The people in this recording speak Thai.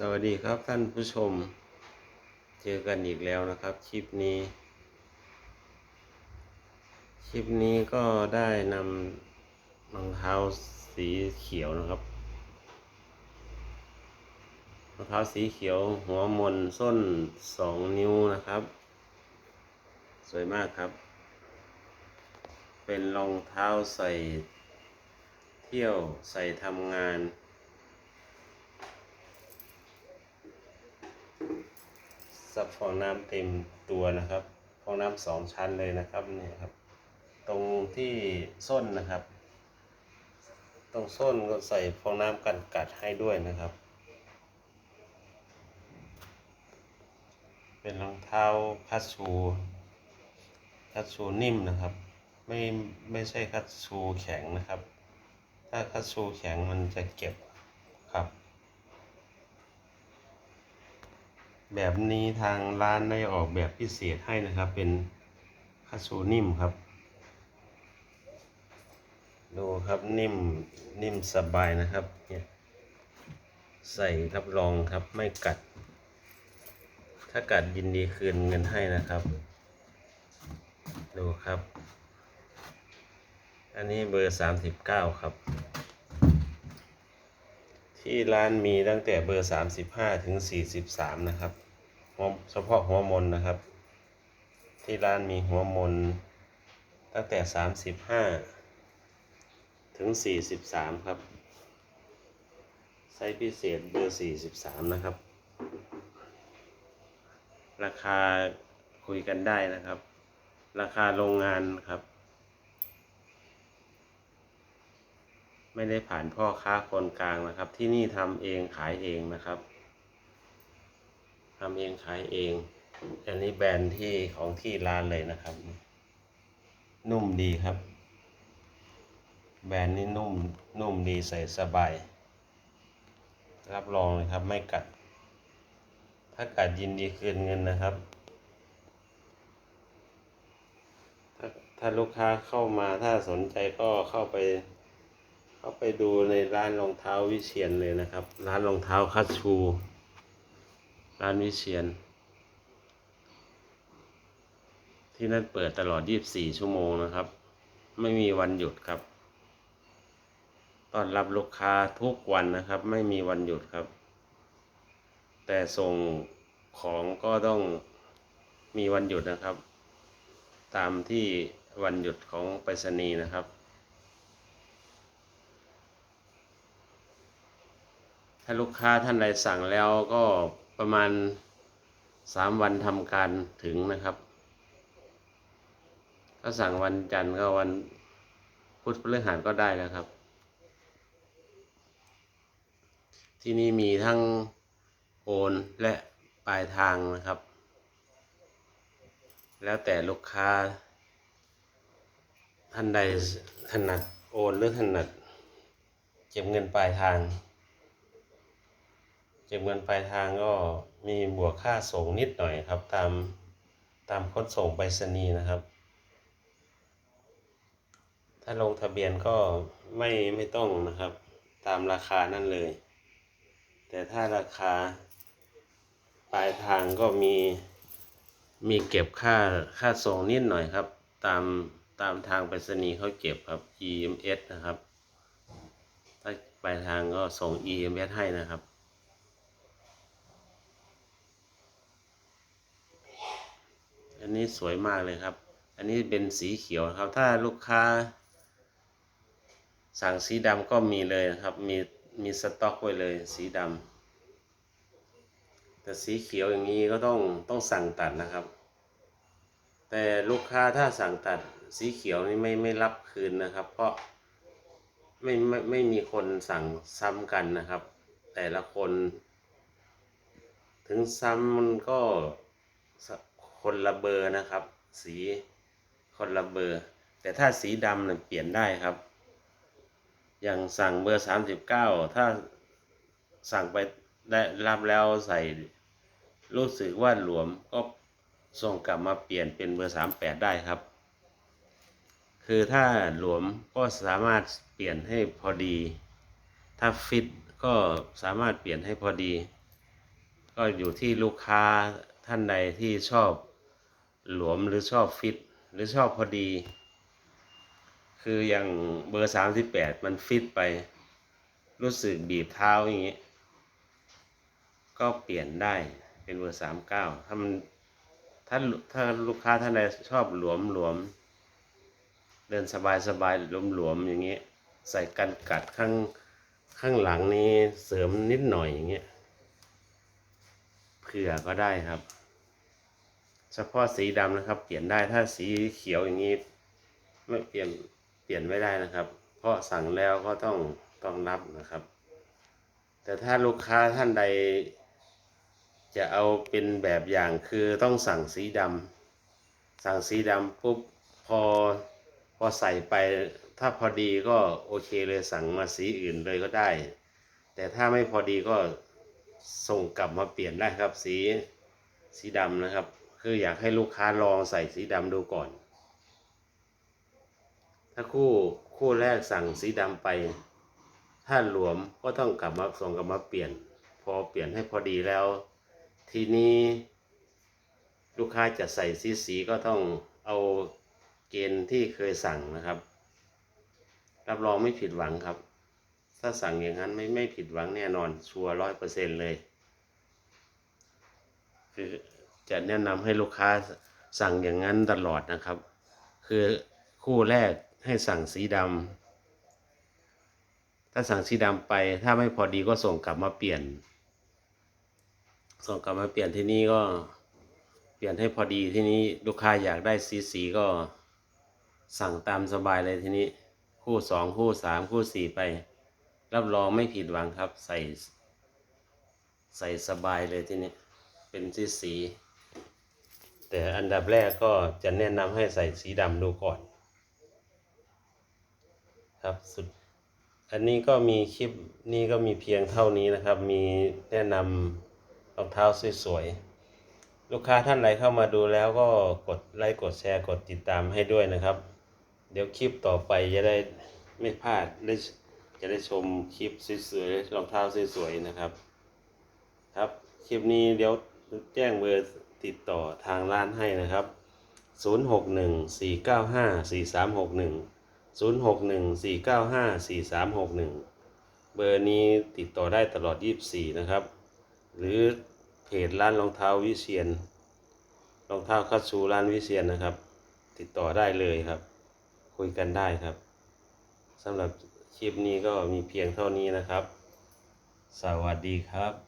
สวัสดีครับท่านผู้ชม เจอกันอีกแล้วนะครับคลิปนี้ คลิปนี้ก็ได้นำรองเท้าสีเขียวนะครับรองเท้าสีเขียวหัวมนส้นสองนิ้วนะครับ สวยมากครับ เป็นรองเท้าใส่เที่ยวใส่ทำงาน ซับฟองน้ำเต็มตัวนะครับฟองน้ำสองชั้นเลยนะครับเนี่ยครับ ตรงที่ส้นนะครับ ตรงส้นก็ใส่ฟองน้ำกันกัดให้ด้วยนะครับ เป็นรองเท้าคัชชูคัชชูนิ่มนะครับ ไม่ไม่ใช่คัชชูแข็งนะครับ ถ้าคัชชูแข็งมันจะเก็บ แบบนี้ทางร้านได้ออกแบบพิเศษให้นะครับ เป็นคาชูนิ่มครับ ดูครับนิ่มนิ่มสบายนะครับเนี่ยใส่รับรองครับไม่กัด ถ้ากัดยินดีคืนเงินให้นะครับ ดูครับ อันนี้เบอร์สามสิบเก้าครับ ที่ร้านมีตั้งแต่เบอร์สามสิบห้าถึงสี่สิบสามนะครับ หัวเฉพาะหัวมนนะครับ ที่ร้านมีหัวมน ตั้งแต่สามสิบห้าถึงสี่สิบสามครับ ไซส์พิเศษเบอร์สี่สิบสามนะครับ ราคาคุยกันได้นะครับ ราคาโรงงานครับ ไม่ได้ผ่านพ่อค้าคนกลางนะครับ ที่นี่ทำเองขายเองนะครับ ทำเองขายเอง อันนี้แบรนด์ที่ของที่ร้านเลยนะครับ นุ่มดีครับ แบรนด์นี้นุ่มนุ่มดีใส่สบาย รับรองเลยครับไม่กัด ถ้ากัดยินดีคืนเงินนะครับ ถ้าถ้าลูกค้าเข้ามาถ้าสนใจก็เข้าไปเข้าไปดูในร้านรองเท้าวิเชียนเลยนะครับ ร้านรองเท้าคัชชู ร้านวิเชียน ที่นั่นเปิดตลอด 24 ชั่วโมงนะครับ ไม่มีวันหยุดครับต้อนรับลูกค้าทุกวันนะครับ ไม่มีวันหยุดครับ แต่ส่งของก็ต้องมีวันหยุดนะครับ ตามที่วันหยุดของไปรษณีย์นะครับ ถ้าลูกค้าท่านใดสั่งแล้วก็ ประมาณสามวันทำการถึงนะครับถ้าสั่งวันจันทร์ก็วันพุธพฤหัสก็ได้แล้วครับ ที่นี่มีทั้งโอนและปลายทางนะครับ แล้วแต่ลูกค้า ท่านใดถนัดโอนหรือถนัดเก็บเงินปลายทาง เก็บเงินปลายทางก็มีบวกค่าส่งนิดหน่อยครับ ตามตามขนส่งไปรษณีย์นะครับ ถ้าลงทะเบียนก็ไม่ไม่ต้องนะครับ ตามราคานั่นเลย แต่ถ้าราคาปลายทางก็มีมีเก็บค่าค่าส่งนิดหน่อยครับ ตามตามทางไปรษณีย์เขาเก็บครับ EMS นะครับ ถ้าปลายทางก็ส่ง EMS ให้นะครับ อันนี้สวยมากเลยครับ อันนี้เป็นสีเขียวครับ ถ้าลูกค้า สั่งสีดำก็มีเลยนะครับ มีมีสต็อกไว้เลยสีดำแต่สีเขียวอย่างนี้ก็ต้องต้องสั่งตัดนะครับ แต่ลูกค้าถ้าสั่งตัดสีเขียวนี่ไม่ไม่รับคืนนะครับ เพราะไม่ไม่ไม่มีคนสั่งซ้ำกันนะครับ แต่ละคน ถึงซ้ำมันก็ คนละเบอร์นะครับ สีคนละเบอร์ แต่ถ้าสีดำเนี่ยเปลี่ยนได้ครับ อย่างสั่งเบอร์สามสิบเก้าถ้าสั่งไปได้รับแล้วใส่รู้สึกว่าหลวมก็ส่งกลับมาเปลี่ยนเป็นเบอร์สามแปดได้ครับ คือถ้าหลวมก็สามารถเปลี่ยนให้พอดี ถ้าฟิตก็สามารถเปลี่ยนให้พอดี ก็อยู่ที่ลูกค้าท่านใดที่ชอบ หลวมหรือชอบฟิต หรือชอบพอดี คืออย่างเบอร์สามสิบแปดมันฟิตไป รู้สึกบีบเท้าอย่างนี้ก็เปลี่ยนได้เป็นเบอร์สามเก้าถ้ามันถ้าถ้าลูกค้าท่านใดชอบหลวมหลวม เดินสบายสบายหลวมหลวมอย่างนี้ใส่กันกัดข้างข้างหลังนี้เสริมนิดหน่อยอย่างเงี้ยเผื่อก็ได้ครับ เฉพาะสีดำนะครับ เปลี่ยนได้ถ้าสีเขียวอย่างนี้ ไม่เปลี่ยนเปลี่ยนไม่ได้นะครับ เพราะสั่งแล้วก็ต้องต้องรับนะครับ แต่ถ้าลูกค้าท่านใด จะเอาเป็นแบบอย่างคือต้องสั่งสีดำสั่งสีดำปุ๊บพอพอใส่ไปถ้าพอดีก็โอเคเลยสั่งมาสีอื่นเลยก็ได้ แต่ถ้าไม่พอดีก็ส่งกลับมาเปลี่ยนได้ครับสีสีดำนะครับ คืออยากให้ลูกค้าลองใส่สีดำดูก่อน ถ้าคู่คู่แรกสั่งสีดำไป ถ้าหลวมก็ต้องกลับมาส่งกลับมาเปลี่ยน พอเปลี่ยนให้พอดีแล้ว ทีนี้ลูกค้าจะใส่สีสีก็ต้องเอาเกณฑ์ที่เคยสั่งนะครับ รับรองไม่ผิดหวังครับ ถ้าสั่งอย่างนั้นไม่ไม่ผิดหวังแน่นอนชัวร้อยเปอร์เซ็นเลยคือ จะแนะนำให้ลูกค้าสั่งอย่างนั้นตลอดนะครับ คือคู่แรกให้สั่งสีดำถ้าสั่งสีดำไปถ้าไม่พอดีก็ส่งกลับมาเปลี่ยน ส่งกลับมาเปลี่ยนที่นี่ก็เปลี่ยนให้พอดีที่นี้ลูกค้าอยากได้สีสีก็สั่งตามสบายเลยทีนี้ คู่สองคู่สามคู่สี่ไป รับรองไม่ผิดหวังครับใส่ ใส่สบายเลยทีนี้ เป็นสีสี แต่อันดับแรกก็จะแนะนำให้ใส่สีดำดูก่อน ครับสุดอันนี้ก็มีคลิปนี้ก็มีเพียงเท่านี้นะครับ มีแนะนำรองเท้าสวยๆ ลูกค้าท่านใดเข้ามาดูแล้วก็กดไลค์กดแชร์กดติดตามให้ด้วยนะครับ เดี๋ยวคลิปต่อไปจะได้ไม่พลาดได้จะได้ชมคลิปสวยๆรองเท้าสวยๆนะครับ ครับ คลิปนี้เดี๋ยวแจ้งเบอร์ ติดต่อทางร้านให้นะครับ 0614954361 0614954361 เบอร์นี้ติดต่อได้ตลอด 24 นะครับ หรือเพจร้านรองเท้าวิเชียนรองเท้าคัตซูร้านวิเชียนนะครับ ติดต่อได้เลยครับ คุยกันได้ครับสำหรับคลิปนี้ก็มีเพียงเท่านี้นะครับ สวัสดีครับ